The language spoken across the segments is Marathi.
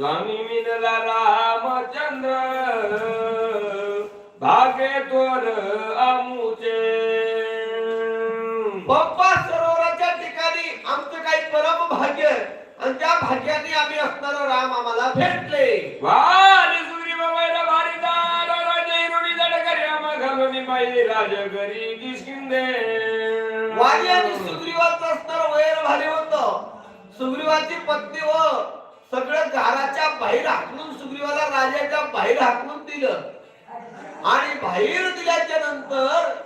स्वामी मिनला रामचंद्र भागे तोर आमुचे. पंपा सरोवराच्या ठिकाणी आमचं काही परम भाग्य. आणि त्या भाग्याने आम्ही असणार राम आम्हाला भेटले. भारी राजे किसकिंदे. वाणी आणि सुग्रीवाचं असणार वैर भारी होत. सुग्रीवाची पत्नी व सगळं घराच्या बाहेर हाकलून सुग्रीवाला राजाच्या बाहेर हाकलून दिलं. आणि बाहेर दिल्याच्या नंतर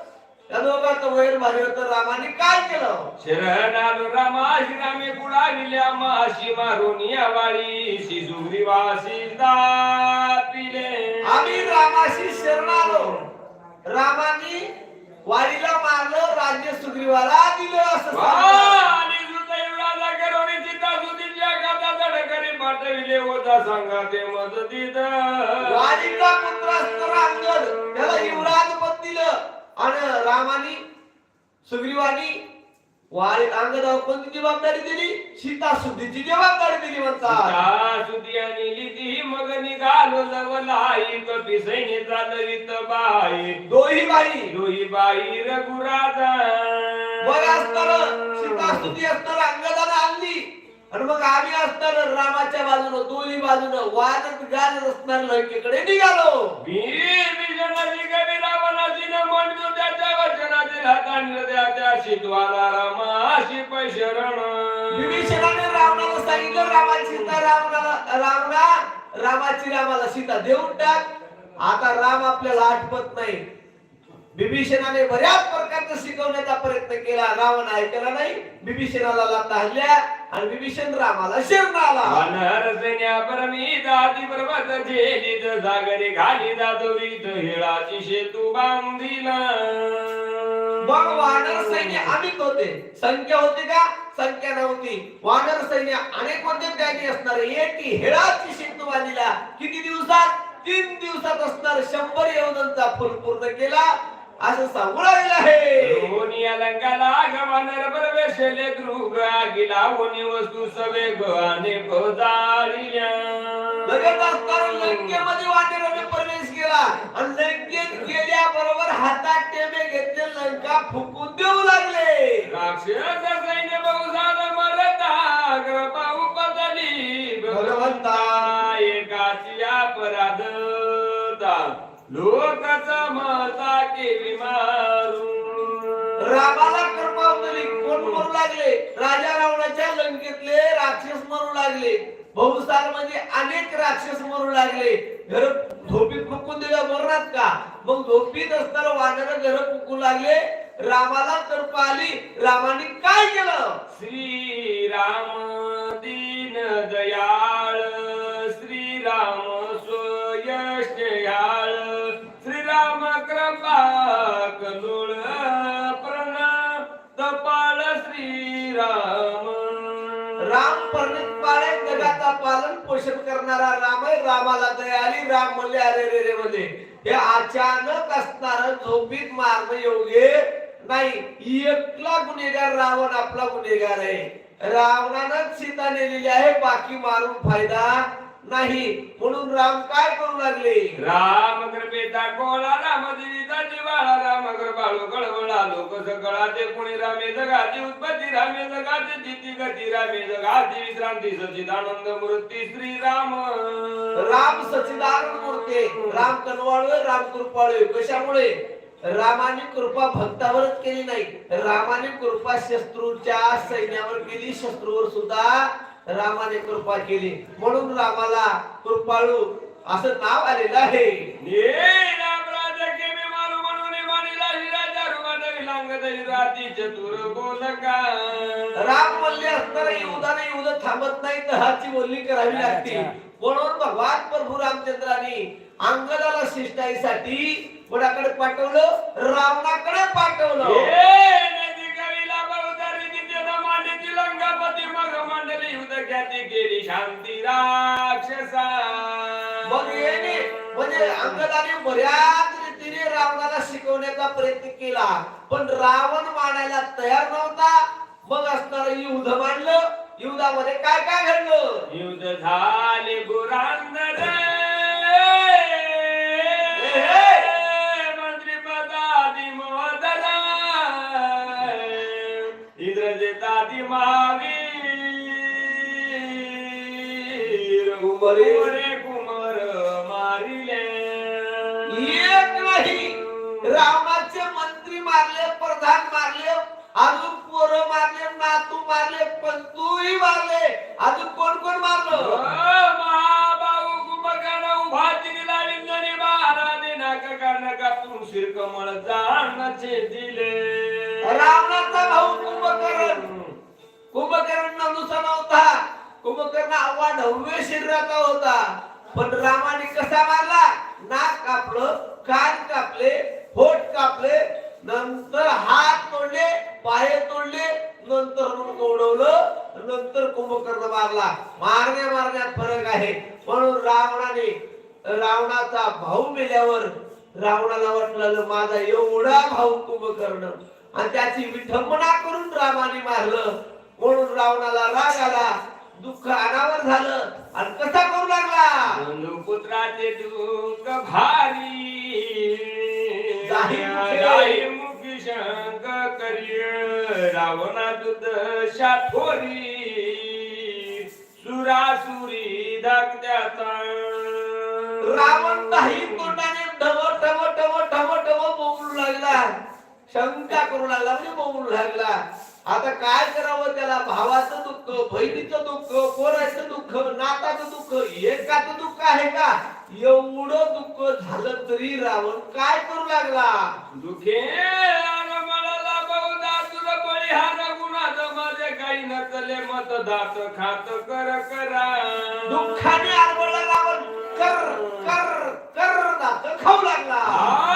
दोघांचं वैर भारी होत रामाने काय केलं? शरणा रामा श्रीरामे कुडा दिल्या माशी मारून या वाळी शिजुरी वासी पिले आम्ही रामाशी शरण आलो रामानी वारीला मारलं राज्य सुग्रीवाला ते मदतीत. वारीचा पुत्र असणारा त्याला युवराज पद दिलं. आणि रामानी सुग्रीवानी वारी अंगदावर कोणती जबाबदारी दिली. सीता शुद्धीची जबाबदारी दिली म्हणतात. सुदी आणि लिधी मग निघालो जवलाई कपी सैन्याचा ललित बाई. दोही बाई. लोही बाई रघुराजा. मग असताना सीता स्तुती असताना अंगदाला आणली. आणि मग आम्ही असताना रामाच्या बाजूनं दोन्ही बाजूनं वादत गाजत असणार लंकेकडे निघालो. वीर विजनाची कवी रावणाची न म्हणतो त्याच्या वचनातील हातांनी त्या त्या शिद्वाला रामाशी पैशरण विभीषणाने रावणाला सांगितलं रामाची सीता रावणाला रावणा रामाची रामाला सीता देऊन टाक. आता राम आपल्याला आठवत नाही. विभीषणाने बऱ्याच प्रकारचं शिकवण्याचा प्रयत्न केला. रावण ऐकला नाही विभीषणाला लाथा हल्ल्या आणि विभीषण रामाला शरण आला. परमी दाती पर्वत झेलीत घाली हेळाची शेतू बांधिला. मग वानर सैन्य अनेक होते. संख्या होती का? संख्या नव्हती. वानर सैन्य अनेक होते त्याने असणार. एकी हेळाची शिंतू बांधला किती दिवसात? तीन दिवसात असणार शंभर योजनांचा फुल पूर्ण केला. असं सांगून राहिलं आहे. गवानर प्रवेशले आगिला वस्तू सवे गवाने जाळिल्या लगेच असताना लंकेमध्ये वानराने प्रवेश केला. आणि लंकेत गेल्याबरोबर हातात टेमे घेतले लंका फुकून देऊ लागले. राक्षस लोकच मता केली मारून रामाला कृपा होतली कोण मरू लागले? राजा रावणाच्या लंकेतले राक्षस मरू लागले. बहुसार म्हणजे अनेक राक्षस मरू लागले. घर झोपीत फुकून दिलं मरणार का? मग झोपीत असताना वानर घर फुकू लागले. रामाला कृपा आली. रामाने काय केलं? श्रीराम दीन दयाळ. राम. राम परिणित पाळे जगाचा पालन पोषण करणारा राम आहे. रामाला दयाली राम म्हणले अरे रे रे मध्ये हे अचानक असणार झोपीत मारण योग्य नाही. एकला गुन्हेगार रावण आपला गुन्हेगार आहे. रावणानं सीता नेलेली आहे. बाकी मारून फायदा नाही. म्हणून राम काय करू लागले? राम कृपेचा कोळा राम देवीचा जिवाळा राम कृपाळू कळवळा लोक सकळाचे कुणी रामे जगाची उत्पत्ती रामे जगाची तिथी गती रामे जगाची विश्रांती सचिदानंद मूर्ती श्रीराम. राम सचिदानंद मूर्ती राम कनवाळू राम कृपाळू कशामुळे? रामाने कृपा भक्तावरच केली नाही. रामाने कृपा शत्रूच्या सैन्यावर केली. शत्रूवर सुद्धा रामाने कृपा केली. म्हणून रामाला कृपाळू असं नाव आलेलं आहे. राम बोलले असताना युधाने युध थांबत नाही तर हाची बोलणी करावी लागते. म्हणून भगवान प्रभू रामचंद्राने अंगदाला शिष्टाईसाठी कोणाकडे पाठवलं रावणाकडे पाठवलं. ख्याती केली शांती राक्षसा. मग याने म्हणजे अंगदाने बऱ्याच रीतीने रावणाला शिकवण्याचा प्रयत्न केला. पण रावण मानायला तयार नव्हता. मग असणार युद्ध मांडलं युद्धामध्ये काय काय घडलं? युद्ध झाले गुरांना Mami. कुंभरे कुंभर मारिले. एक नाही. रावणाचे मंत्री मारले प्रधान मारले अजून पोरं मारले नातू मारले पंतूही मारले. अजून कोण कोण मारलं? महाबाहू कुंभकर्ण उभा लावी जणी महाराजे नाक कर्ण कापून शिरकमळ जाणचे दिले. रावणाचा भाऊ कुंभकर्ण. कुंभकर्ण नवसा नव्हता. कुंभकर्ण आव्हा नववे शरीराचा होता. पण रामाने कसा मारला? नाक कापलं कान कापले होट कापले नंतर हात तोडले पाय तोडले नंतर मग उडवलं नंतर कुंभकर्ण मारला. मारण्या मारण्यात फरक आहे. म्हणून रावणाने रावणाचा भाऊ मेल्यावर रावणाला वाटलं माझा एवढा भाऊ कुंभकर्ण आणि त्याची विठंबना करून रामाने मारलं. म्हणून रावणाला राग आला. दुःख अनावर झालं. आणि कसा करू लागला? पुत्राचे दुःख भारी. जाही मुखे. शंक करी रावणा दूत शाठोरी. सुरासुरी धाकत्याचा रावण काही तोंडाने ढम ठम ठम ठम ठम बोलू लागला. शंका करू लागला म्हणजे बोलू लागला. आता काय करावं त्याला? भावाचं दुःख बहिणीचं दुःख पोराचं दुःख नाताचं दुःख एकाचं दुःख आहे का? एवढं दुःख झालं तरी रावण काय करू लागला? दुखे मत दात खात कर करा. दुःखाने आरबळला रावण कर कर कर दात खाऊ लागला.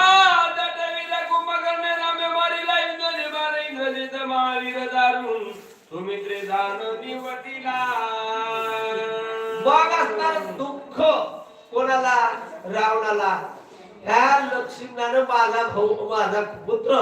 सुमित्रे दान दिवटीला मग असणार दुःख कोणाला रावणाला? ह्या लक्ष्मणानं माझा भाऊ माझा पुत्र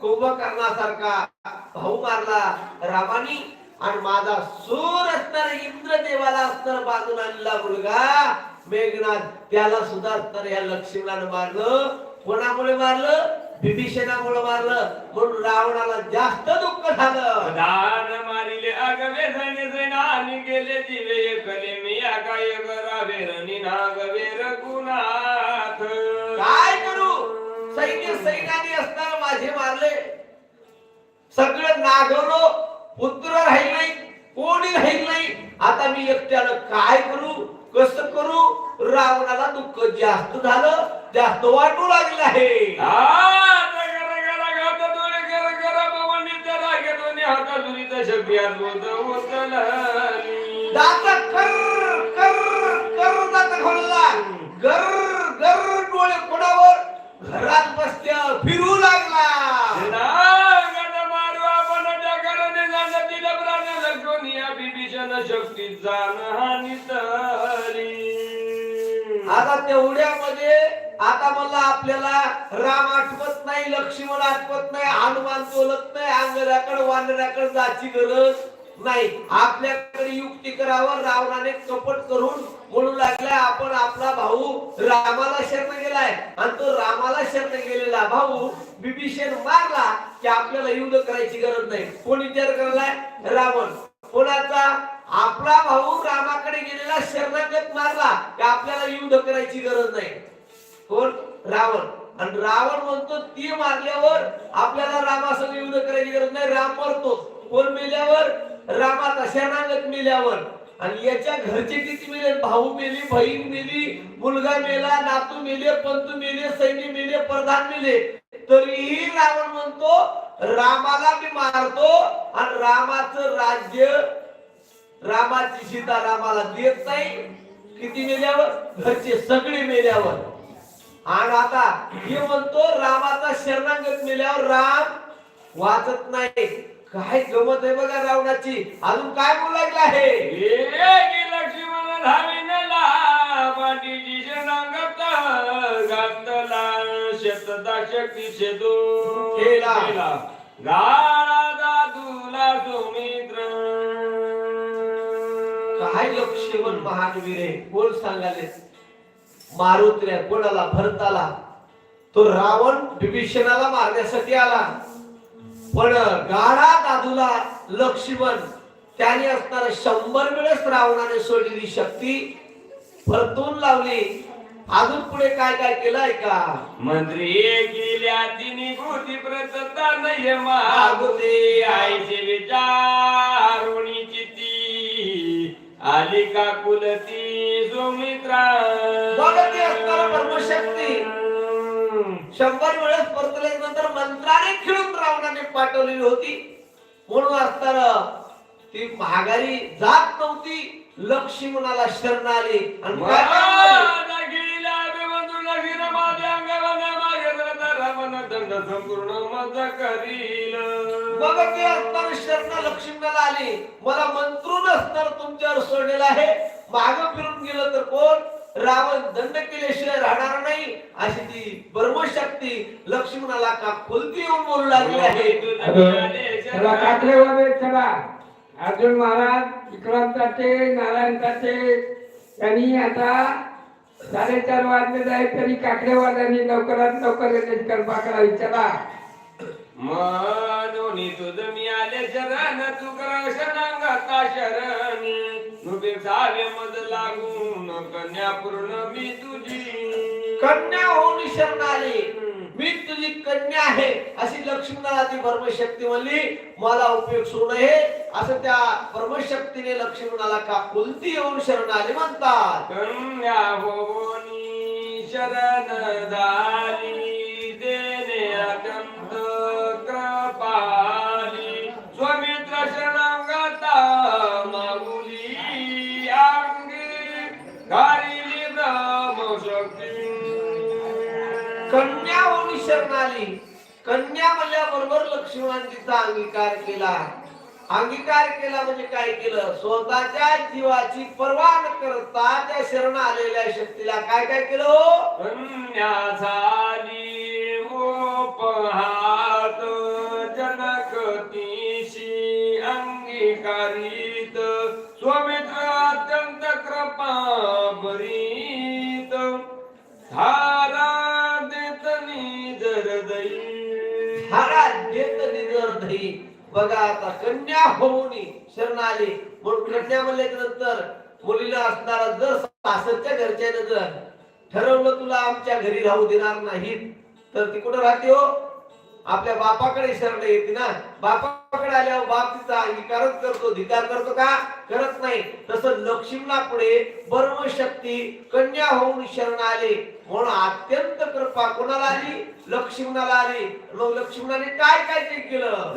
कुंभकर्णासारखा भाऊ मारला रामानी आणि माझा सूर असणार इंद्रदेवाला असणार बाजून आणला मुलगा मेघनाथ त्याला सुद्धा असणार या लक्ष्मणानं मारलं. कोणामुळे मारलं? विभीषणामुळे मारलं म्हणून रावणाला जास्त दुःख झालं. दान मारिले अगवे सैन्य सैनानी गेले दिवे एकले. मी आकाय करावेर निनागवेर गुणाथ काय करू? सैन्य सैन्याने असताना माझे मारले. सगळं नागवलो पुत्र राहील नाही कोणी राहील? नाही आता मी एकट्यानं काय करू? कसं करू? रावणाला दुःख जास्त झालं जास्त वाटू लागले आहे. दात कर कर कर दात खोलला गर गर डोळे कोणावर घरात बसत्या फिरू लागला शक्ती जाण हानी तरी. आता तेवढ्यामध्ये आता मला आपल्याला राम आठवत नाही लक्ष्मण आठवत नाही हनुमान बोलत नाही अंगराकडे वानराकडे जायची गरज नाही. आपल्याकडे युक्ती करावं रावणाने कपट करून म्हणू लागलाय आपण आपला भाऊ रामाला शरण गेलाय. आणि तो रामाला शरण गेलेला भाऊ बिभीषण मारला की आपल्याला युद्ध करायची गरज नाही. कोण विचार करलाय रावण. कोणाचा? आपला भाऊ रामाकडे गेलेला शरणागत मारला की आपल्याला युद्ध करायची गरज नाही. कोण? रावण. आणि रावण म्हणतो ती मारल्यावर आपल्याला रामासंग युद्ध करायची गरज नाही. राम मरतो. कोण मेल्यावर? रामाचा शरणागत मेल्यावर. आणि याच्या घरचे किती मेले? भाऊ मेली बहीण मेली मुलगा मेला नातू मेले पंतू मेले सैनी मेले प्रधान मेले. तरीही रावण म्हणतो रामाला मी मारतो आणि रामाचं राज्य रामाची सीता रामाला देत नाही. किती मेल्यावर? घरचे सगळे मेल्यावर. आणि आता हे म्हणतो रामाचा शरणागत मेल्यावर राम वाचत नाही. काय गमत आहे बघा रावणाची. अजून काय बोलायला आहे? लक्ष्मण धाविनला पाठीची शरणागत घातला. शतदा शक्ती शेदो केला. महावीर आहे. कोण सांगाले? कोणाला? भरताला. तो रावण विभीषणाला मारण्यासाठी आला. पण गाढा दादूला लक्ष्मण त्याने असणारा शंभर वेळेस रावणाने सोडलेली शक्ती परतून लावली. अजून पुढे काय काय केलंय का? मंत्री केल्या तिने भूती प्रतता नय मागुते आईचे विचारुणी चिती आली का कुलती सुमित्रा. बघत असताना ब्रह्मशक्ती शंभर वेळेस परतल्यानंतर मंत्राने खेळून रावणाने पाठवलेली होती. म्हणून असताना ती महागारी जात नव्हती. लक्ष्मणाला शरण आली आणि काय म्हणते? संपूर्ण मज करील. मग ते असताना शरण लक्ष्मणाला आली. मला मंत्रूनच तर तुमच्यावर सोडलेलं आहे. माग फिरून गेलं तर कोण? रावण दंड केल्याशिवाय राहणार नाही. अशी ती ब्रह्मशक्ती लक्ष्मणाला का खुलती येऊन बोलू लागली आहे? चला कात्रेवाले चला. अर्जुन महाराज विक्रांताचे नारायणताचे त्यांनी आता साडेचार वाजले आहेत तरी काकडेवाल्यांनी लवकरात लवकर याची कृपा करावी चला मनोनी तुझ मी आले शरण तू कर शरणांगता शरण. नुबे सावे मज लागून कन्या पूर्ण मी तुझी. कन्या होऊन शरण आली मी कन्या आहे. अशी लक्ष्मीला ती परमशक्ती म्हणली मला उपयोग सुरू नये. असं त्या परमशक्तीने लक्ष्मणाला का कोणती येऊन शरण आले म्हणतात. कन्या होनी शरण होऊन कन्या म्हणल्याबरोबर लक्ष्मणांचा अंगीकार केला. अंगीकार केला म्हणजे काय केलं? स्वतःच्या जीवाची पर्वा न करता त्या शरण आलेल्या शक्तीला काय काय केलं हो? कन्या झाली उपहात जनकतीशी अंगीकारित स्वमित्र निजर बघा आता कन्या होऊन शरण आली म्हणून कन्या म्हणल्याच्या नंतर मुलीला असणारा जर सासरच्या घरच्या जर ठरवलं तुला आमच्या घरी राहू देणार नाहीत तर ती कुठं राहते हो? आपल्या बापाकडे शरण येते ना. बापाकडे आल्यावर बाप तिचा अंगीकारच करतो धिकार करतो का? करत नाही. तसं लक्ष्मीला पुढे ब्रह्मशक्ती कन्या होऊन शरण आले म्हणून अत्यंत कृपा कोणाला आली? लक्ष्मणाला आली. मग लक्ष्मणाने काय काय ते केलं?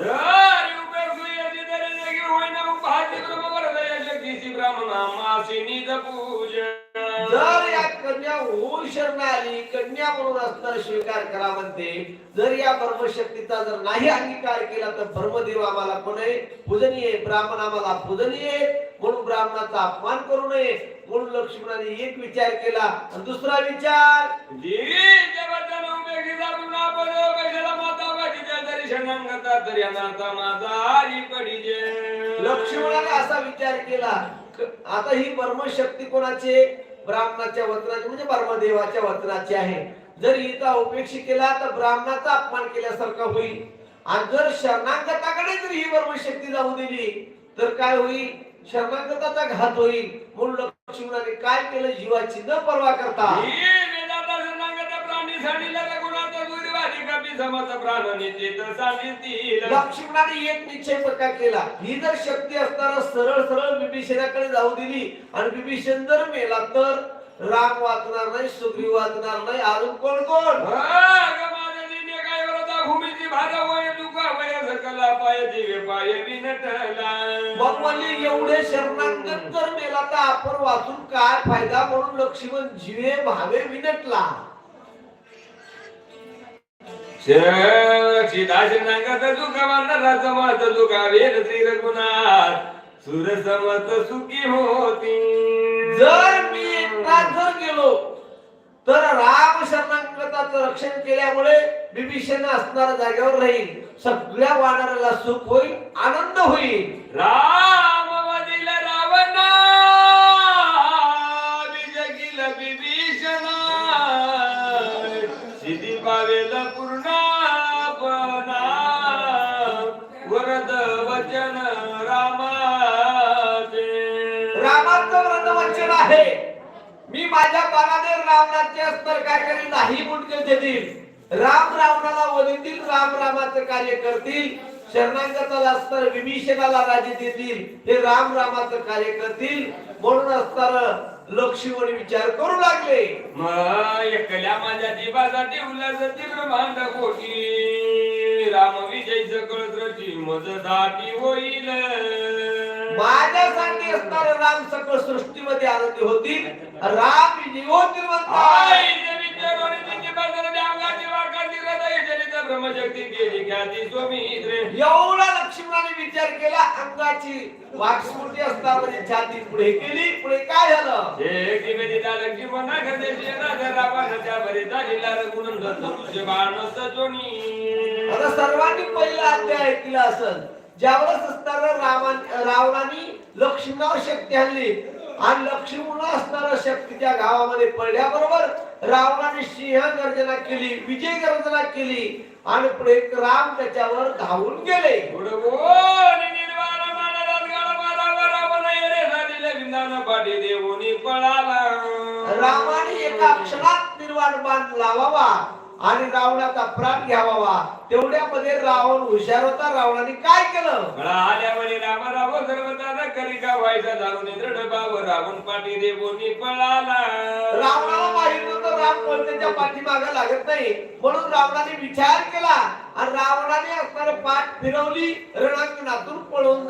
जर या कन्या होऊन शरण आली कन्या म्हणून असणार स्वीकार करा म्हणते. जर या ब्रह्मशक्तीचा जर नाही अंगीकार केला तर ब्रह्मदेव आम्हाला कोण आहे? पूजनीय ब्राह्मण आम्हाला पूजनीय. म्हणून ब्राह्मणाचा अपमान करू नये. म्हणून लक्ष्मणाने एक विचार केला आणि दुसरा विचार लक्ष्मणाने असा विचार केला आता ही ब्रह्मशक्ती कोणाचे? ब्राह्मणाच्या वचनाची म्हणजे ब्रह्मदेवाच्या वचनाची आहे. जर हिचा उपेक्षी केला तर ब्राह्मणाचा अपमान केल्यासारखा होईल. आणि जर शरणागताकडे जर ही ब्रह्मशक्ती जाऊ दिली तर काय होईल? शरणागताचा घात होईल म्हणून लक्ष्मणाने काय केलं? जीवाची न पर्वा करता. लक्ष्मणाने एक निश्चय पक्का केला? ही जर शक्ती असताना सरळ सरळ बिभीषणाकडे जाऊ दिली आणि बिभीषण जर मेला तर राम वाचणार नाही सुग्रीव वाचणार नाही अजून कोण कोण? भूमीची भार वय दुका वय सकला पाय जीवे पाय विनटला मग म्हणले एवढे शरणांगत जर मेला तर आपण वाचून काय फायदा म्हणून लक्ष्मण जीवे भावे विनटला? श्री रघुनाथ सुखी होती. जर मी एकटा जर गेलो तर राम शरणांगताचं रक्षण केल्यामुळे बिभीषण असणाऱ्या जागेवर राहील. सगळ्या वानराला सुख होईल आनंद होईल. राम वदिल रावणा विजगिल विभीषणा सिद्धी पावेल पूर्णापना वरद वचन रामाचे. रामाचं व्रत वचन आहे. माझ्या बाणाने रावणाचे अस्तर काय करील नाही मुंडके देतील राम रावणाला वधितील राम रामाचं कार्य करतील. शरणागताला अस्तर विभीषणाला राजे देतील. हे राम रामाचं कार्य करतील. म्हणून अस्तर लक्ष्मण विचार करू लागले. एकल्या माझ्या जीवासाठी उल्हासाची ब्रह्मांड कोटी. राम विजय सकळ द्रची मजसाठी होईल. माझ्यासाठी असणारे राम सकळ सृष्टीमध्ये आनंदी होतील. राम नियोतिर्वंताय एवढा लक्ष्मणाने विचार केला अंगाची वाक्स्फूर्ती असता छाती पुढे केली पुढे काय झालं? आता सर्वांनी पहिला अध्याय ऐकला असल. ज्यावेळेस असताना रामा रावणाने लक्ष्मणावर शक्ती हल्ली आणि लक्ष्मण असणारा शक्ती त्या गावामध्ये पडल्याबरोबर रावणाने सिंह गर्जना केली विजय गर्जना केली आणि पुढे राम त्याच्यावर धावून गेले. रामाने एका क्षणात निर्वाण बाण लावावा. आणि रावणाचा प्राण घ्यावा तेवढ्यामध्ये रावण हुशार होता. रावणाने काय केलं? आल्यावरी राम राव सर्वता न करी का व्हायचा बाव रावण पाठी देऊनी पळाला. रावणाला माहीत होतं राम कोणत्याच्या पाठीमागे लागत नाही. म्हणून रावणाने विचार केला. आणि रावणाने असणारे पाठ फिरवली. रणांगणातून पळून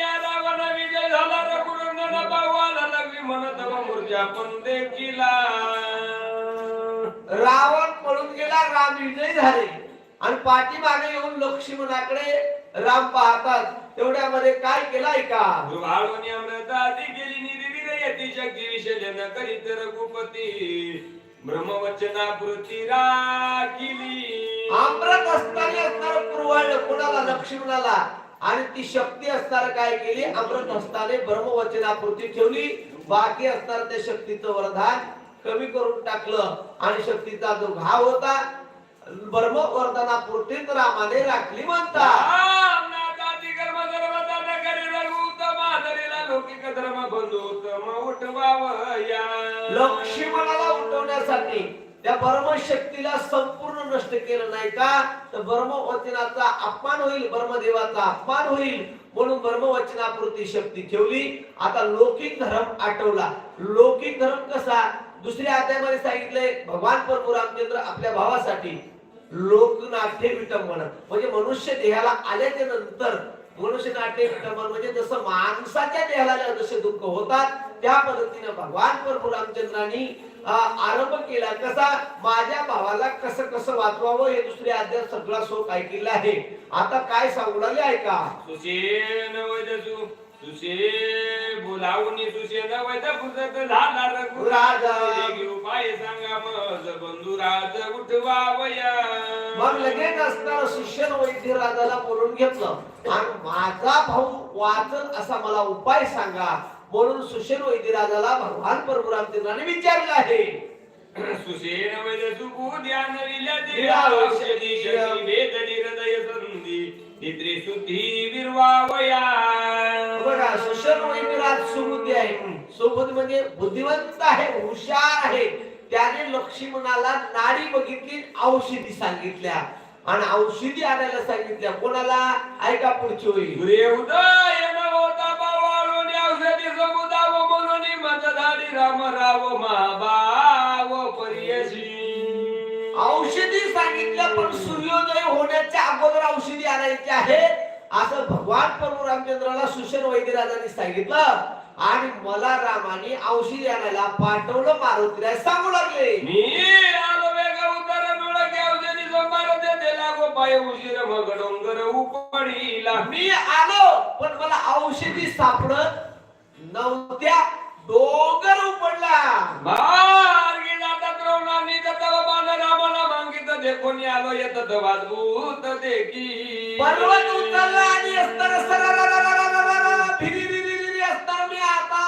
या रावण विजय झाला. रघुनंदन भावाला लागली. म्हणत व मूर्त्या पण देखीला राम विजयी झाले. आणि पाठीमागे येऊन लक्ष्मणाकडे राम पाहतात. तेवढ्यामध्ये काय केलं ऐका वाळून अमृत आधी गेली निर्वीर यती. शक्ती विशेषण करीत रघुपती. ब्रह्मवचना पृथ्वी राखिली. आम्रत असताना असणार पुरवळ कोणाला? लक्ष्मणाला. आणि ती शक्ती असणार काय केली? अमृत हस्ताने ब्रह्मवचनापुरती ठेवली. बाकी असणार त्या शक्तीचं वरदान. कमी करून टाकलं. आणि शक्तीचा जो घाव होता ब्रह्म वरदानापुरतीच रामाने राखली उठवावया. लक्ष्मणाला उठवण्यासाठी त्या ब्रह्मशक्तीला संपूर्ण नष्ट केलं नाही का? तर ब्रह्मवचनाचा अपमान होईल ब्रह्मदेवाचा अपमान होईल. म्हणून ब्रह्मवचनापुरती शक्ती ठेवली. आता लौकिक धर्म आठवला. लौकिक धर्म कसा? दुसऱ्या अध्यायामध्ये सांगितलंय भगवान प्रभू रामचंद्र आपल्या भावासाठी लोकनाट्य विटंबन. म्हणजे मनुष्य देहाला आल्याच्यानंतर मनुष्य नाट्य विटंबन म्हणजे जसं माणसाच्या देहाला जसे दुःख होतात त्या पद्धतीने भगवान प्रभू रामचंद्रांनी आरंभ केला. कसा? माझ्या भावाला कसं कसं वाचवावं हे दुसरे अध्याय सगळा शोक ऐकलेला आहे. आता काय सांगू लागले ऐका सुशेन वैदसु सुशे बोलावून सुशेन वैद पुसत झाला रघुराज. राजा. उपाय सांगा मज बंधुराज उठवावया मग लगेच असताना शिष्य वैद्य राजाला बोलून घेतलं. आणि माझा भाऊ वाचल असा मला उपाय सांगा. म्हणून सुशेन वैद्य राजाला भगवान प्रभू रामचंद्राने विचारलं आहे. सुशेन वैद सुबु ध्यान विलती दिला औषधी शक्ती वेदनी हृदय संधी. निद्रे सुधी विरवावया बघा सुशेन वैद्य राज सुबुद्धी आहे. सुबुद्धी म्हणजे बुद्धिवंत आहे हुशार आहे. त्याने लक्ष्मणाला नाडी बघितली औषधी सांगितल्या. आणि औषधी आणायला सांगितल्या. कोणाला? ऐका पुढची होईल सूर्य उदय बावाळून औषधी समुदाव म्हणून मतदारी राम राव महाबाव परियशी. औषधी सांगितलं पण सूर्योदय होण्याच्या अगोदर औषधी आणायची आहे. असं भगवान प्रभू रामचंद्राला सुशन वैद्यराजांनी सांगितलं. आणि मला रामाने औषधी आणायला पाठवलं मारुतीला सांगू लागले. मी आलो वेग उतर मिळक औषधी संभार देते लागो पाय उशीर मग डोंगर उपडीला. मी आलो पण मला औषधी सापडत नव्हत्या. डोंगर उपडला. मार्गी जातात देखो आलो येत वाजूत देखी. पर्वत उचलला आणि असताना भिरी मी आता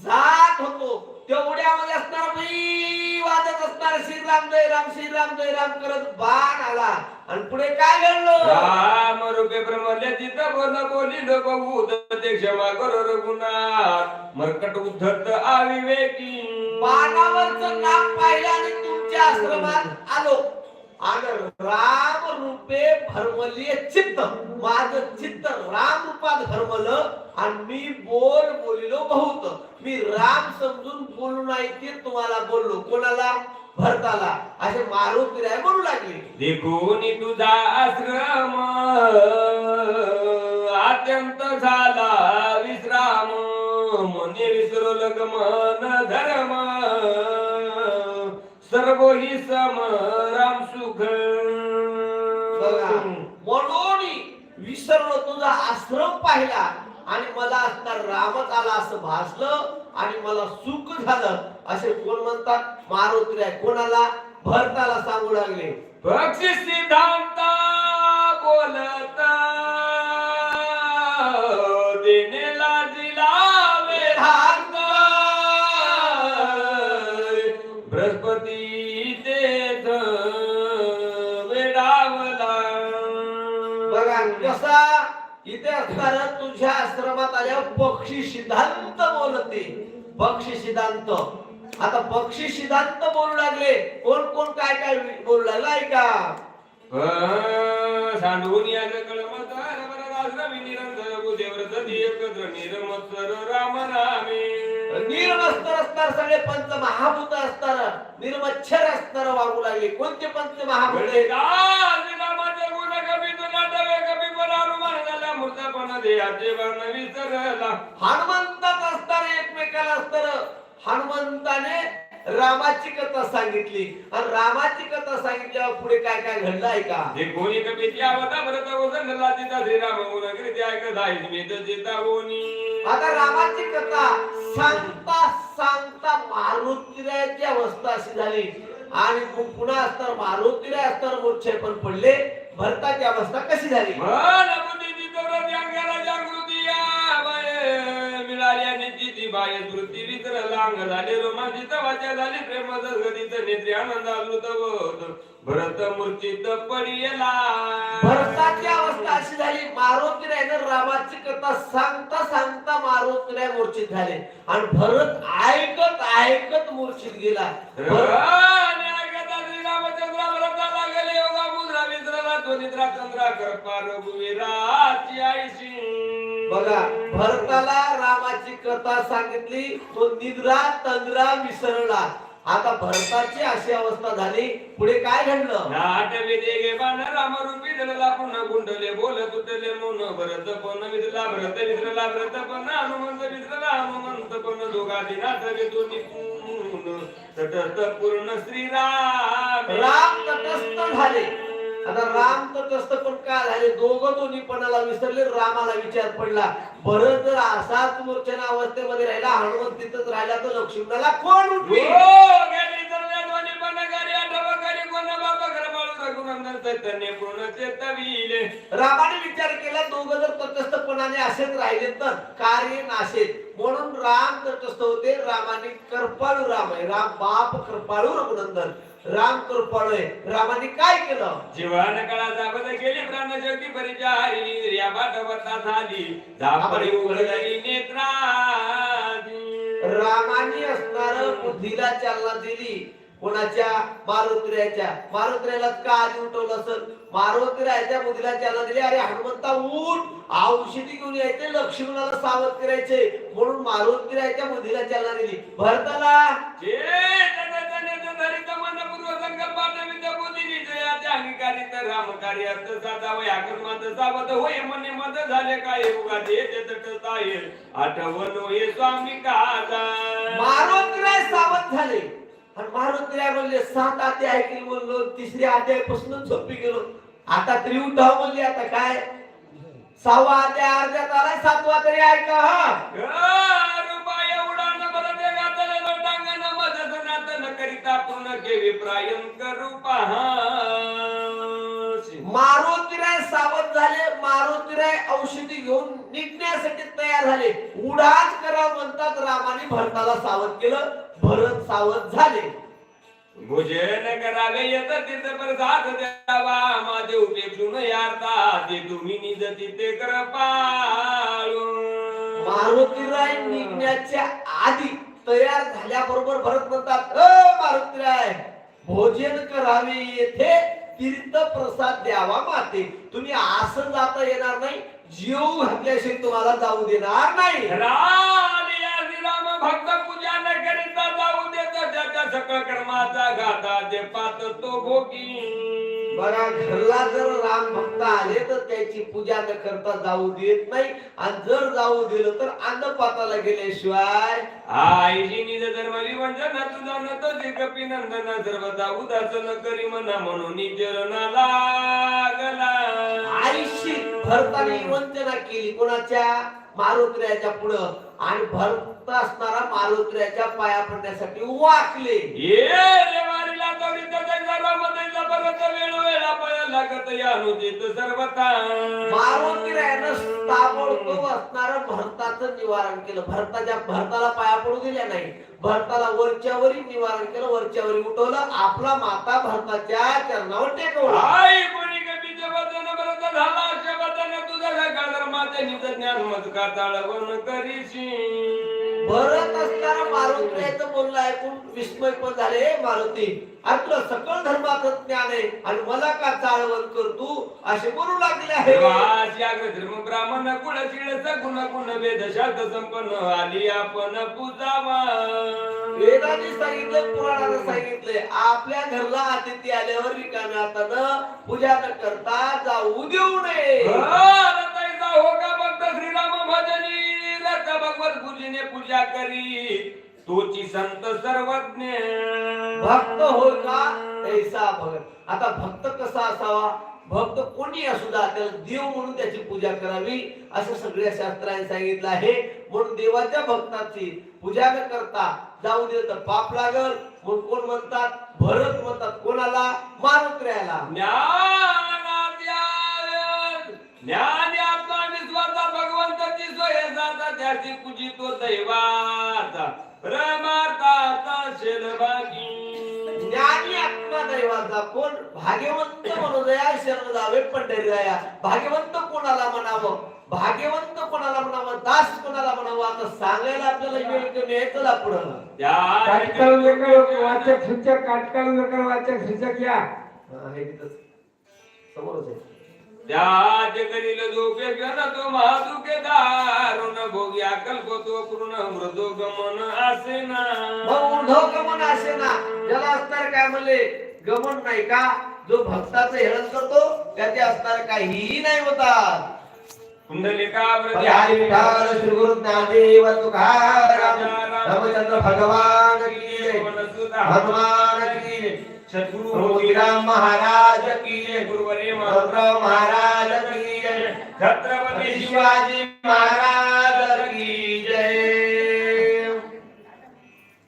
जात होतो तेवढ्यामध्ये असणार मी वाजत असणार श्रीराम जय राम श्रीराम जय राम करत बाण आला आणि पुढे काय घडलं राम रूपे ब्रह्मले तिथं बोल बोली बहुत ते क्षमा कर रघुनाथ मरकट उद्धत आविवेकी बाणावरचं नाम पाहिलं आणि तुमच्या आश्रमात आलो आणि राम रूपे भरमले चित्त. माझ चित्त राम रूपात भरमलं आणि मी बोल बोलिलो बहुत. मी राम समजून बोलू नाही ते तुम्हाला बोललो. कोणाला? भरताला. असे मारुती राय बोलू लागले. देखून तुझा आश्रम अत्यंत झाला विश्राम. मने विसरू मन धर्म सर्व ही सम राम सुख म्हणून विसरलो तुझा आश्रम पाहिला आणि मला असणार रामच आला असं भासलं आणि मला सुख झालं. असे कोण म्हणतात? मारुती राय. कोणाला? भरताला सांगू लागले. पक्षी सिद्धांत बोलत. कसा? इथे असणार तुझ्या आश्रमात आल्यावर पक्षी सिद्धांत बोलते. पक्षी सिद्धांत. आता पक्षी सिद्धांत बोलू लागले. कोण कोण काय काय बोलू लागला? ऐका. सांडून या कळमत आश्रमी निरंतर बुधेव्रत एकत्र निरमत्सर राम रामे निर्मस्तर असणार सगळे पंच महाभूत असणार. निर्मच्छर असणार वागू लागले. कोणते पंच महाभूत? आहेत? झाला मूर्तपण देहाचे वर्ण विसरला. हनुमंतात असणार एकमेकाला असणार. हनुमंताने रामाची कथा सांगितली. आणि रामाची कथा सांगितल्यावर पुढे काय काय घडलं आहे का? जे कोणी कमी त्यावता भरत वसंतला तिचा. श्रीराम गुण कृती ऐकत आहे मी तर जिता कोणी आता रामाची कथा सांगता सांगता मारुतीरायाची अवस्था अशी झाली. आणि पुन्हा असणार मारुतीराय असणार मोर्चे पण पडले. भरताची अवस्था कशी झाली? बुद्धी जागृती या बाये मिळाली आणि तिची बाय स्मृती विसर लांग झाले. रोमांचित वाचा झाली. प्रेम गदित नेत्री आनंद आलुत भरत मूर्छित पडियला भरताची अवस्था अशी झाली. मारुतीरायनं रामाची कथा सांगता सांगता मारुतीराय मूर्छित झाले. आणि भरत ऐकत ऐकत मूर्छित गेला. भरत- आणि ऐकता श्रीरामचंद्र भरताला गेले. योगा मुद्रा विसरला. तो निद्रा चंद्रा करपा रघुवीराची आईशी बघा भरताला रामाची कथा सांगितली तो निद्रा तंद्रा विसरला आता भरताची अशी अवस्था झाली पुढे काय घडलं? नाट विदेगे बाण राम रूपी जळला पुन्हा गुंडले बोल तुटले मोन भरत पण विसरला भरत विसरला भरत पण हनुमंत विसरला हनुमंत पण दोघाती नाट वेतो निपून तटस्थ पूर्ण श्रीराम. राम तटस्थ झाले. आता राम तटस्थ पण काय झाले दोघं दोन्ही पणाला विसरले रामाला विचार पडला. बरं जर असाच मूर्छना अवस्थेमध्ये राहिला हनुमंत तिथंच राहिला तर लक्ष्मणाला कोण हो उठवी चेतविले. रामाने विचार केला दोघं जर तटस्थपणाने असेच राहिले तर कार्य नाशेल म्हणून राम तटस्थ होते रामाने कृपाळू राम आहे. राम बाप कृपाळू रघुनंदन. राम कृपाळू आहे रामाने काय केलं? जीवन काळाचा बदल केली प्राण ज्योती परिचारी. इंद्रिया पाठवता झाली. दापडी उघडली नेत्रादी रामाने असणार बुद्धीला चालना दिली. कोणाच्या? मारुत्र्याच्या. मारुत्र्याला का आधी उठवलं असेल? मारुत्र्याच्या बुद्धीला चालना दिली. अरे हनुमंता उठ! औषधी घेऊन यायचे. लक्ष्मणाला सावध करायचे. म्हणून मारुत्र्याच्या बुद्धीला चालना दिली. भरताला! विजयाच्या अंगीकारित राम कार्य अर्थ साधा वय आक्रमात सावध होय मने मत झाले काय? उगा तटत आहे आठवण होय स्वामी काजा मारुत्र्याय सावध झाले. आणि मारुत्र्याय म्हणले सात आते ऐकली म्हणलो तिसरी अध्यायपासून झोपी गेलो. आता तरी उठाव म्हणली आता काय? सहावा अध्याय अर्ध्यात आलाय सातवा तरी ऐका हा. रुपाय उडान बरं जगातले लोटांगण मदत मारुतीराय सावध झाले. मारुतीराय औषधी घेऊन निघण्यासाठी तयार झाले. उडाच करा म्हणतात रामाने भरताला सावध केलं. भरत सावध झाले. भोजन करावे येत तिथं प्रसाद द्यावा. माझे उपेक्षून यारता. ते तुम्ही निज तिथे कृपाळू मारुतीराय निघण्याच्या आधी तयार झाल्याबरोबर भरत म्हणतात "अ, मारुतीराय भोजन करावे येथे तीर्थ प्रसाद द्यावा माते. तुम्ही असं जाता येणार नाही जीव घातल्याशी तुम्हाला जाऊ देणार नाही. राम भक्त पूजा न करीता जाऊ देता त्याच्या सकळ कर्माचा घाता जे पात तो भोगी बघा घरला जर राम भक्त आले तर त्याची पूजा न करता जाऊ देत नाही. आणि जर जाऊ दिलं तर अन्नपाताला गेल्याशिवाय आईची निज धर्म विवंचन तुझा न तो कपी नंदन सर्वदा उदासन करी म्हणा म्हणून चरणा लागला. आईशी भरताने वंचना केली कोणाच्या? मारुत्र्याच्या पुढं. आणि भरत असणारा मारुत्र्याच्या पाया पडण्यासाठी वाकले. ये रे परत वेळ वेळा पाया लागत या अनुचित सर्वता मारुतीरायानं ताबडतोब असणारं भरताचं निवारण केलं. भरताच्या भरताला पाया पडू दिल्या नाही. भरताला वरच्यावरी निवारण केलं. वरच्यावरी उठवलं. आपला माता भरताच्या चरणावर टेकवला. आई कोणी कपीचे वचन भरत झाला अशा वचन तुझा सकाळ धर्माचे निज ज्ञान मत का ताळवण करीशी. भरत असताना मारुतीचं बोलणं ऐकून विस्मय पण झाले "हे मारुती आपलं सकळ धर्माचं ज्ञान आहे आणि मला का चाळवण करतो असे बोलू लागले आहे. धर्म ब्राह्मण कुळ शिळ सगुण गुण वेद शास्त्र संपन्न आली आपण पूजावा वेदाने सांगितलं पुराणानं सांगितलंय आपल्या घरला अतिथी आल्यावर रिकाम्या हातानं पूजा न करता जाऊ देऊ नये. हो का पूजेने पूजा करी. तोची संत सर्वज्ञ. भक्त होय का? ऐसा भगत. आता भक्त कसा असावा? भक्त कोणी असू द्या त्याला देव म्हणून त्याची पूजा करावी असं सगळ्या शास्त्राने सांगितलं आहे. म्हणून देवाच्या भक्ताची पूजा न करता जाऊ दे तर पाप लागल. म्हणून कोण म्हणतात? भरत म्हणतात. कोणाला? मारुत्र्याला ज्ञानाद्यायन, ज्ञान त्याची पूजी तो दैवाचा शेलभागी ज्ञानी आत्मा दैवाचा कोण? भाग्यवंत मनोदया शरण जावे पंढरीराया. भाग्यवंत कोणाला म्हणावं? भाग्यवंत कोणाला म्हणावं? दास कोणाला म्हणावं? आता सांगायला आपल्याला वेळ कमी आहे चला पुढं. काटकाळ लेकर वाचक सूचक काटकाळ लेकर वाचक सूचक या. हा, हे तिथंच. समोरच आहे. त्याच करील झोपे गण तो महादुखे दारुण भोगी अकल्प तो पूर्ण मृदो गमन असे ना. ऊर्ध्व गमन असे ना. ज्याला असणार काय म्हणले? गमन नाही का? जो भक्ताचं हेळण करतो त्याचे असणार काहीही नाही होतात. कुंडलिकावृती हरी विठ्ठल श्री गुरु ज्ञानदेव तुकाराम रामचंद्र भगवान की हनुमान की सद्गुरु महाराज की जय गुरुवरे महाराज महाराज की जय छत्रपती शिवाजी महाराज की जय।